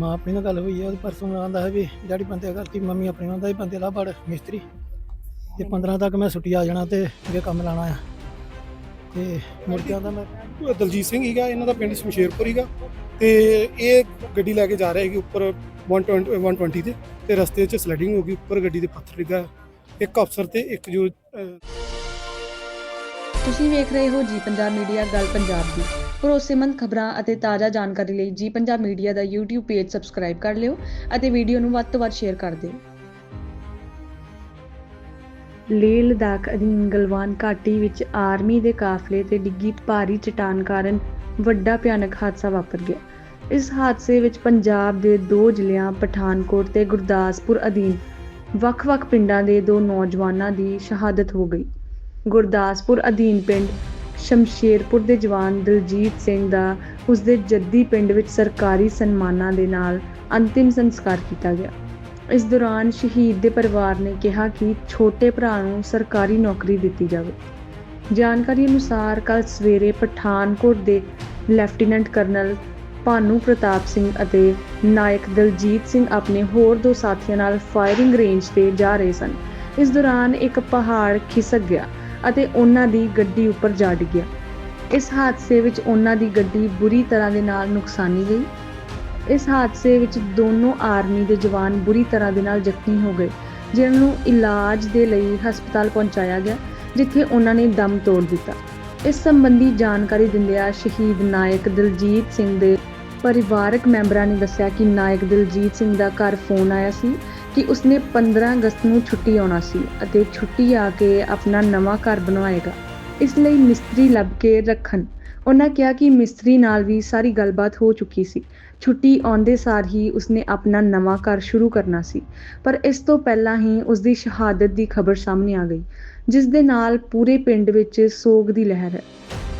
ਮਾਂ ਆਪਣੀ ਨਾਲ ਗੱਲ ਹੋਈ ਹੈ ਉਹ ਪਰਸੋਂ ਆਂਦਾ ਹੈ ਵੀ ਡੈਡੀ ਬੰਦੇ ਕਰਤੀ ਮੰਮੀ ਆਪਣੀ ਆਂਦਾ ਵੀ ਬੰਦੇ ਲਾ ਬੜ ਮਿਸਤਰੀ। ਤੇ 15 ਤੱਕ ਮੈਂ ਛੁੱਟੀ ਆ ਜਾਣਾ ਤੇ ਅੱਗੇ ਕੰਮ ਲਾਣਾ ਆ। ਤੇ ਮੁੜ ਕੇ ਆਂਦਾ ਮੈਂ ਦਲਜੀਤ ਸਿੰਘ ਹੀਗਾ ਇਹਨਾਂ ਦਾ ਪਿੰਡ ਸ਼ਮਸ਼ੇਰਪੁਰ ਹੀਗਾ। ਤੇ ਇਹ ਗੱਡੀ ਲੈ ਕੇ ਜਾ ਰਿਹਾ ਸੀ ਉੱਪਰ 120 120 ਤੇ ਤੇ ਰਸਤੇ 'ਚ ਸਲਾਈਡਿੰਗ ਹੋ ਗਈ ਉੱਪਰ ਗੱਡੀ ਦੇ ਪੱਥਰ ਡਿੱਗਾ ਇੱਕ ਅਫਸਰ ਤੇ ਇੱਕ ਜੋ ਤੁਸੀਂ ਵੇਖ ਰਹੇ ਹੋ ਜੀ ਪੰਜਾਬ ਮੀਡੀਆ ਗੱਲ ਪੰਜਾਬ ਦੀ। ਭਰੋਸੇਮੰਦ ਖਬਰਾਂ ਅਤੇ ਤਾਜ਼ਾ ਜਾਣਕਾਰੀ ਲਈ ਜੀ ਪੰਜਾਬ ਮੀਡੀਆ ਦਾ YouTube ਪੇਜ ਸਬਸਕ੍ਰਾਈਬ ਕਰ ਲਿਓ ਅਤੇ ਵੀਡੀਓ ਨੂੰ ਵੱਧ ਤੋਂ ਵੱਧ ਸ਼ੇਅਰ ਕਰ ਦਿਓ। ਲੇਹ ਲਦਾਖ ਅਧੀਨ ਗਲਵਾਨ ਘਾਟੀ ਵਿੱਚ ਆਰਮੀ ਦੇ ਕਾਫਲੇ ਤੇ ਡਿੱਗੀ ਭਾਰੀ ਚਟਾਨ ਕਾਰਨ ਵੱਡਾ ਭਿਆਨਕ ਹਾਦਸਾ ਵਾਪਰ ਗਿਆ। ਇਸ ਹਾਦਸੇ ਵਿੱਚ ਪੰਜਾਬ ਦੇ ਦੋ ਜ਼ਿਲ੍ਹਿਆਂ ਪਠਾਨਕੋਟ ਤੇ ਗੁਰਦਾਸਪੁਰ ਅਧੀਨ ਵੱਖ-ਵੱਖ ਪਿੰਡਾਂ ਦੇ ਦੋ ਨੌਜਵਾਨਾਂ ਦੀ ਸ਼ਹਾਦਤ ਹੋ ਗਈ। ਗੁਰਦਾਸਪੁਰ ਅਧੀਨ ਪਿੰਡ ਸ਼ਮਸ਼ੇਰਪੁਰ ਦੇ ਜਵਾਨ ਦਲਜੀਤ ਸਿੰਘ ਦਾ ਉਸਦੇ ਜੱਦੀ ਪਿੰਡ ਵਿੱਚ ਸਰਕਾਰੀ ਸਨਮਾਨਾਂ ਦੇ ਨਾਲ ਅੰਤਿਮ ਸੰਸਕਾਰ ਕੀਤਾ ਗਿਆ। ਇਸ ਦੌਰਾਨ ਸ਼ਹੀਦ ਦੇ ਪਰਿਵਾਰ ਨੇ ਕਿਹਾ ਕਿ ਛੋਟੇ ਭਰਾ ਨੂੰ ਸਰਕਾਰੀ ਨੌਕਰੀ ਦਿੱਤੀ ਜਾਵੇ। ਜਾਣਕਾਰੀ ਅਨੁਸਾਰ ਕੱਲ ਸਵੇਰੇ ਪਠਾਨਕੋਟ ਦੇ ਲੈਫਟੀਨੈਂਟ ਕਰਨਲ ਭਾਨੂ ਪ੍ਰਤਾਪ ਸਿੰਘ ਅਤੇ ਨਾਇਕ ਦਲਜੀਤ ਸਿੰਘ ਆਪਣੇ ਹੋਰ ਦੋ ਸਾਥੀਆਂ ਨਾਲ ਫਾਇਰਿੰਗ ਰੇਂਜ ਤੇ ਜਾ ਰਹੇ ਸਨ। ਇਸ ਦੌਰਾਨ ਇੱਕ ਪਹਾੜ ਖਿਸਕ ਗਿਆ ਅਤੇ ਉਹਨਾਂ ਦੀ ਗੱਡੀ ਉੱਪਰ ਜਾ ਡਿੱਗਿਆ। ਇਸ ਹਾਦਸੇ ਵਿੱਚ ਉਹਨਾਂ ਦੀ ਗੱਡੀ ਬੁਰੀ ਤਰ੍ਹਾਂ ਦੇ ਨਾਲ ਨੁਕਸਾਨੀ ਗਈ। ਇਸ ਹਾਦਸੇ ਵਿੱਚ ਦੋਨੋਂ ਆਰਮੀ ਦੇ ਜਵਾਨ ਬੁਰੀ ਤਰ੍ਹਾਂ ਦੇ ਨਾਲ ਜ਼ਖਮੀ ਹੋ ਗਏ, ਜਿਨ੍ਹਾਂ ਨੂੰ ਇਲਾਜ ਦੇ ਲਈ ਹਸਪਤਾਲ ਪਹੁੰਚਾਇਆ ਗਿਆ, ਜਿੱਥੇ ਉਹਨਾਂ ਨੇ ਦਮ ਤੋੜ ਦਿੱਤਾ। ਇਸ ਸੰਬੰਧੀ ਜਾਣਕਾਰੀ ਦਿੰਦਿਆਂ ਸ਼ਹੀਦ ਨਾਇਕ ਦਿਲਜੀਤ ਸਿੰਘ ਦੇ ਪਰਿਵਾਰਕ ਮੈਂਬਰਾਂ ਨੇ ਦੱਸਿਆ ਕਿ ਨਾਇਕ ਦਿਲਜੀਤ ਸਿੰਘ ਦਾ ਘਰ ਫੋਨ ਆਇਆ ਸੀ ਕਿ ਉਸਨੇ 15 ਅਗਸਤ ਨੂੰ ਛੁੱਟੀ ਆਉਣਾ ਸੀ ਅਤੇ ਛੁੱਟੀ ਆ ਕੇ ਆਪਣਾ ਨਵਾਂ ਘਰ ਬਣਵਾਏਗਾ। ਇਸ ਲਈ ਮਿਸਤਰੀ ਲੱਭ ਕੇ ਰੱਖਣ। ਉਹਨਾਂ ਕਿਹਾ ਕਿ ਮਿਸਤਰੀ ਨਾਲ ਵੀ ਸਾਰੀ ਗੱਲਬਾਤ ਹੋ ਚੁੱਕੀ ਸੀ। ਛੁੱਟੀ ਆਉਂਦੇ ਸਾਰ ਹੀ ਉਸਨੇ ਆਪਣਾ ਨਵਾਂ ਘਰ ਸ਼ੁਰੂ ਕਰਨਾ ਸੀ। ਪਰ ਇਸ ਤੋਂ ਪਹਿਲਾਂ ਹੀ ਉਸਦੀ ਸ਼ਹਾਦਤ ਦੀ ਖਬਰ ਸਾਹਮਣੇ ਆ ਗਈ, ਜਿਸ ਦੇ ਨਾਲ ਪੂਰੇ ਪਿੰਡ ਵਿੱਚ ਸੋਗ ਦੀ ਲਹਿਰ ਹੈ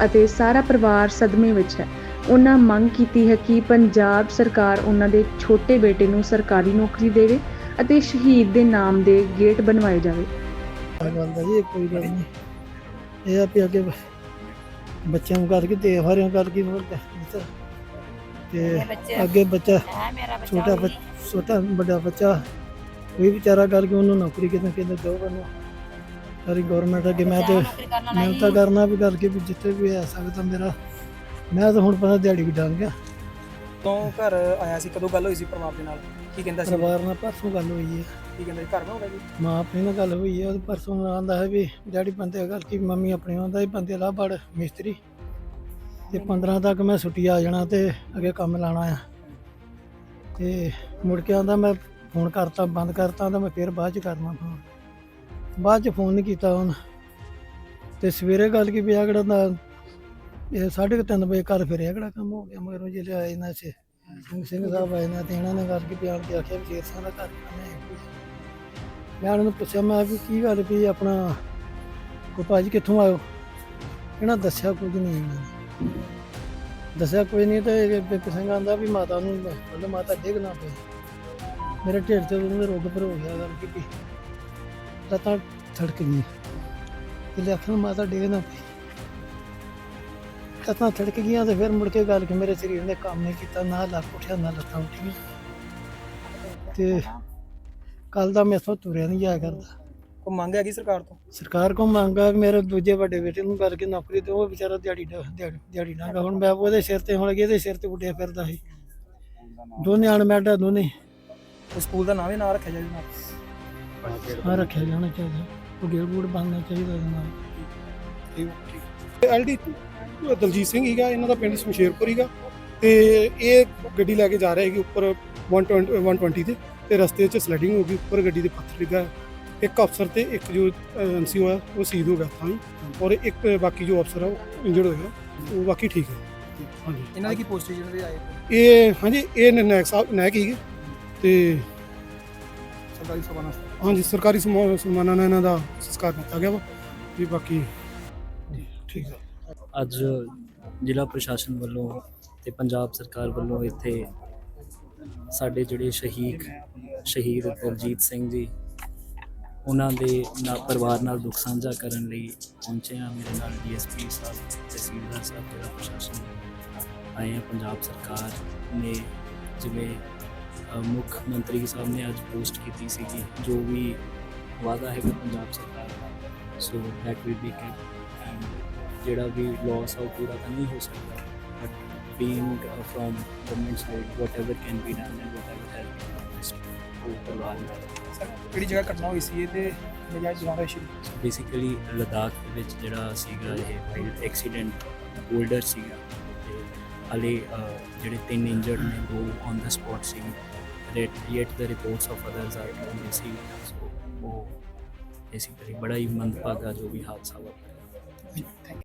ਅਤੇ ਸਾਰਾ ਪਰਿਵਾਰ ਸਦਮੇ ਵਿੱਚ ਹੈ। ਉਹਨਾਂ ਮੰਗ ਕੀਤੀ ਹੈ ਕਿ ਪੰਜਾਬ ਸਰਕਾਰ ਉਹਨਾਂ ਦੇ ਛੋਟੇ ਬੇਟੇ ਨੂੰ ਸਰਕਾਰੀ ਨੌਕਰੀ ਦੇਵੇ ਅਤੇ ਸ਼ਹੀਦ ਦੇ ਨਾਮ ਦੇ ਗੇਟ ਬਣਵਾਏ ਜਾਵੇ। ਗੱਲ ਦਾ ਜੀ ਕੋਈ ਗੱਲ ਨਹੀਂ। ਇਹ ਆ ਵੀ ਅੱਗੇ ਬ- ਬੱਚਿਆਂ ਨੂੰ ਕਰਕੇ ਤੇ ਹਰਿਆਂ ਕਰਕੇ ਹੋਰ ਕਿਆ। ਤੇ ਅੱਗੇ ਬੱਚਾ ਛੋਟਾ ਬੱਚਾ ਛੋਟਾ ਵੱਡਾ ਬੱਚਾ ਕੋਈ ਵਿਚਾਰਾ ਕਰਕੇ ਉਹਨੂੰ ਨੌਕਰੀ ਕਿਤੇ ਕਿਤੇ ਜੋਬ ਨੂੰ। ਸਾਰੀ ਗਵਰਨਮੈਂਟ ਅੱਗੇ ਮੈਂ ਤੇ ਮੈਂ ਤਾਂ ਕਰਨਾ ਵੀ ਕਰਕੇ ਵੀ ਜਿੱਥੇ ਵੀ ਆ ਸਕਦਾ ਮੇਰਾ। ਮੈਂ ਤਾਂ ਹੁਣ ਪਤਾ ਦਿਹਾੜੀ ਵੀ ਡਾਂਗ ਗਿਆ। ਤੋਂ ਘਰ ਆਇਆ ਸੀ ਕਦੋਂ ਗੱਲ ਹੋਈ ਸੀ ਪਰਿਵਾਰ ਦੇ ਨਾਲ? ਕੀ ਕਹਿੰਦਾ ਸੀ? ਪਰਿਵਾਰ ਨਾਲ ਪਰਸੋਂ ਗੱਲ ਹੋਈ ਹੈ। ਕੀ ਕਹਿੰਦਾ ਸੀ? ਘਰ ਬਣਾਉਗਾ ਜੀ। ਮਾਂ ਆਪਣੀ ਨਾਲ ਗੱਲ ਹੋਈ ਹੈ ਉਹ ਪਰਸੋਂ ਆਂਦਾ ਹੈ ਵੀ ਡੈਡੀ ਬੰਦੇ ਕਰਕੇ ਮੰਮੀ ਆਪਣੀ ਆਂਦਾ ਵੀ ਬੰਦੇ ਲਾ ਬੜ ਮਿਸਤਰੀ। ਤੇ 15 ਤੱਕ ਮੈਂ ਛੁੱਟੀ ਆ ਜਾਣਾ ਤੇ ਅੱਗੇ ਕੰਮ ਲਾਣਾ ਆ। ਤੇ ਮੁੜ ਕੇ ਆਂਦਾ ਮੈਂ ਫੋਨ ਕਰਤਾ ਬੰਦ ਕਰਤਾ ਤਾਂ ਮੈਂ ਫਿਰ ਬਾਅਦ ਚ ਕਰਨਾ ਫੋਨ। ਬਾਅਦ ਚ ਫੋਨ ਨਹੀਂ ਕੀਤਾ ਹੁਣ ਤੇ ਸਵੇਰੇ ਗੱਲ ਕੀ ਪਿਆ ਕਿਹੜਾ ਇਹ ਸਾਢੇ ਕੁ ਤਿੰਨ ਵਜੇ ਘਰ ਫਿਰਿਆ ਕਿਹੜਾ ਕੰਮ ਹੋ ਗਿਆ, ਮਗਰੋਂ ਜਿਹੜੇ ਆਏ ਨਾ ਚ। ਸਿੰਘ ਸਿੰਘ ਸਾਹਿਬ ਆਏ ਨਾ ਤੇ ਇਹਨਾਂ ਨੇ ਗੱਲ ਕੀ ਪਿਆਣ ਆਖਿਆ ਵੀ ਸ਼ੇਰ ਸਿੰਘ ਦਾ ਘਰ ਮੈਂ ਮੈਂ ਉਹਨਾਂ ਨੂੰ ਪੁੱਛਿਆ, ਮੈਂ ਵੀ ਕੀ ਗੱਲ ਵੀ ਆਪਣਾ ਕੋ ਭਾਜੀ ਕਿੱਥੋਂ ਆਇਓ? ਇਹਨਾਂ ਦੱਸਿਆ ਕੁਝ ਨਹੀਂ ਇਹਨਾਂ ਦੱਸਿਆ ਕੋਈ ਨਹੀਂ ਤੇ ਬਿਪ ਸਿੰਘ ਆਂਦਾ ਵੀ ਮਾਤਾ ਨੂੰ ਮਤਲਬ ਮਾਤਾ ਡਿੱਗਣਾ ਪਈ ਮੇਰੇ ਢਿੱਡ ਤੇ ਉਹਨੇ ਰੋਗ ਪਰ ਹੋ ਗਿਆ ਗੱਲ ਕਿ ਵੀ ਲੱਤਾਂ ਥੜਕ ਗਈ ਤੇ ਲੱਖਾਂ ਮਾਤਾ ਡਿੱਗਣਾ ਪਈ। ਲੱਤਾਂ ਥੜਕ ਗਈਆਂ ਤੇ ਫਿਰ ਮੁੜ ਕੇ ਗੱਲ ਕਿ ਮੇਰੇ ਸਰੀਰ ਨੇ ਕੰਮ ਨਹੀਂ ਕੀਤਾ ਨਾ ਲੱਕ ਉੱਠਿਆ ਨਾ ਲੱਤਾਂ ਉੱਠੀਆਂ। ਤੇ ਕੱਲ ਦਾ ਮੈਥੋਂ ਤੁਰਿਆ ਨਹੀਂ ਜਾਇਆ ਕਰਦਾ। ਕੋਈ ਮੰਗ ਹੈਗੀ ਸਰਕਾਰ ਤੋਂ? ਸਰਕਾਰ ਕੋ ਮੰਗਾ ਕਿ ਮੇਰੇ ਦੂਜੇ ਵੱਡੇ ਬੇਟੇ ਨੂੰ ਕਰਕੇ ਨੌਕਰੀ ਤੇ ਉਹ ਵਿਚਾਰਾ ਦਿਹਾੜੀ ਡਾ- ਦਿਹਾੜੀ ਦਿਹਾੜੀ ਨਾਗਾ ਹੁਣ ਮੈਂ ਉਹਦੇ ਸਿਰ ਤੇ ਹੁਣ ਇਹਦੇ ਸਿਰ ਤੇ ਉੱਡਿਆ ਫਿਰਦਾ ਸੀ। ਦੋਨੇ ਅਣਮੈਡਾ ਦੋਨੇ। ਸਕੂਲ ਦਾ ਨਾਮ ਹੀ ਨਾ ਰੱਖਿਆ ਜਾਵੇ ਆ ਰੱਖਿਆ ਜਾਣਾ ਚਾਹੀਦਾ। ਉਹ ਗੇੜ ਗੂੜ ਬੰਨਣਾ ਚਾਹੀਦਾ ਉਹਦੇ ਨਾਲ। ਐਲਡੀ ਦਲਜੀਤ ਸਿੰਘ ਹੀਗਾ ਇਹਨਾਂ ਦਾ ਪਿੰਡ ਸ਼ਮਸ਼ੇਰਪੁਰ ਹੀਗਾ ਤੇ ਇਹ ਗੱਡੀ ਲੈ ਕੇ ਜਾ ਰਿਹਾ ਸੀ ਉੱਪਰ 120 120 ਤੇ ਤੇ ਰਸਤੇ 'ਚ ਸਲਾਈਡਿੰਗ ਹੋ ਗਈ ਉੱਪਰ ਗੱਡੀ ਦੇ ਪੱਥਰ ਡਿੱਗਾ ਇੱਕ ਅਫਸਰ ਤੇ ਇੱਕ ਜੋ ਐਮਸੀ ਹੋਇਆ ਉਹ ਸ਼ਹੀਦ ਹੋ ਗਿਆ ਤਾਂ ਔਰ ਇੱਕ ਬਾਕੀ ਜੋ ਅਫਸਰ ਆ ਉਹ ਇੰਜਰਡ ਹੋਇਆ ਉਹ ਬਾਕੀ ਠੀਕ ਹੈ। ਹਾਂਜੀ। ਇਹਨਾਂ ਦੀ ਕੀ ਪੋਸਟ ਜਿਹਨਾਂ ਦੇ ਆਏ ਇਹ ਹਾਂਜੀ ਇਹ ਨਾਇਕ ਸਾਹਿਬ ਨਾਇਕ ਹੀਗੇ ਤੇ ਸਰਕਾਰੀ ਸਭਾ ਹਾਂਜੀ ਸਰਕਾਰੀ ਸਮਾ- ਸਨਮਾਨਾਂ ਨਾਲ ਇਹਨਾਂ ਦਾ ਸੰਸਕਾਰ ਕੀਤਾ ਗਿਆ ਵਾ ਤੇ ਬਾਕੀ ਠੀਕ ਹੈ ਅੱਜ ਜ਼ਿਲ੍ਹਾ ਪ੍ਰਸ਼ਾਸਨ ਵੱਲੋਂ ਤੇ ਪੰਜਾਬ ਸਰਕਾਰ ਵੱਲੋਂ ਇੱਥੇ ਸਾਡੇ ਜਿਹੜੇ ਸ਼ਹੀਦ ਸ਼ਹੀਦ ਦਲਜੀਤ ਸਿੰਘ ਜੀ, ਉਹਨਾਂ ਦੇ ਨਾਲ ਪਰਿਵਾਰ ਨਾਲ ਦੁੱਖ ਸਾਂਝਾ ਕਰਨ ਲਈ ਪਹੁੰਚੇ ਆ ਮੇਰੇ ਨਾਲ ਡੀਐਸਪੀ ਸਾਹਿਬ ਤਹਿਸੀਲਦਾਰ ਸਾਹਿਬ, ਜ਼ਿਲ੍ਹਾ ਪ੍ਰਸ਼ਾਸਨ ਆਏ ਆ ਪੰਜਾਬ ਸਰਕਾਰ ਨੇ ਜਿਵੇਂ ਮੁੱਖ ਮੰਤਰੀ ਸਾਹਿਬ ਨੇ ਅੱਜ ਪੋਸਟ ਕੀਤੀ ਸੀਗੀ, ਜੋ ਵੀ ਵਾਅਦਾ ਹੈਗਾ ਪੰਜਾਬ ਸਰਕਾਰ ਦਾ, so that will be kept ਜਿਹੜਾ ਵੀ ਲਾਸ ਆ ਉਹ ਪੂਰਾ ਤਾਂ ਨਹੀਂ ਹੋ ਸਕਦਾ but being from government side whatever can be done and ਉਹ ਕਰਵਾ ਲਿਆ ਸਰ ਕਿਹੜੀ ਜਗ੍ਹਾ ਘਟਨਾ ਹੋਈ ਸੀ ਇਹ ਤੇ ਨਜਾਇਜ਼ ਜਵਾਨ ਸ਼ੁਰੂ ਬੇਸਿਕਲੀ ਲਦਾਖ ਦੇ ਵਿੱਚ ਜਿਹੜਾ ਸੀਗਾ ਇਹ ਐਕਸੀਡੈਂਟ ਬੋਲਡਰ ਸੀਗਾ ਤੇ ਹਾਲੇ ਜਿਹੜੇ ਤਿੰਨ ਇੰਜਰਡ ਨੇ ਦੋ ਔਨ ਦਾ ਸਪੌਟ ਸੀ। Rat yet the reports of others are coming C so ਉਹ ਬੇਸਿਕਲੀ ਬੜਾ ਹੀ ਮੰਦਭਾਗਾ ਜੋ ਵੀ ਹਾਦਸਾ ਵਾਪਰਿਆ।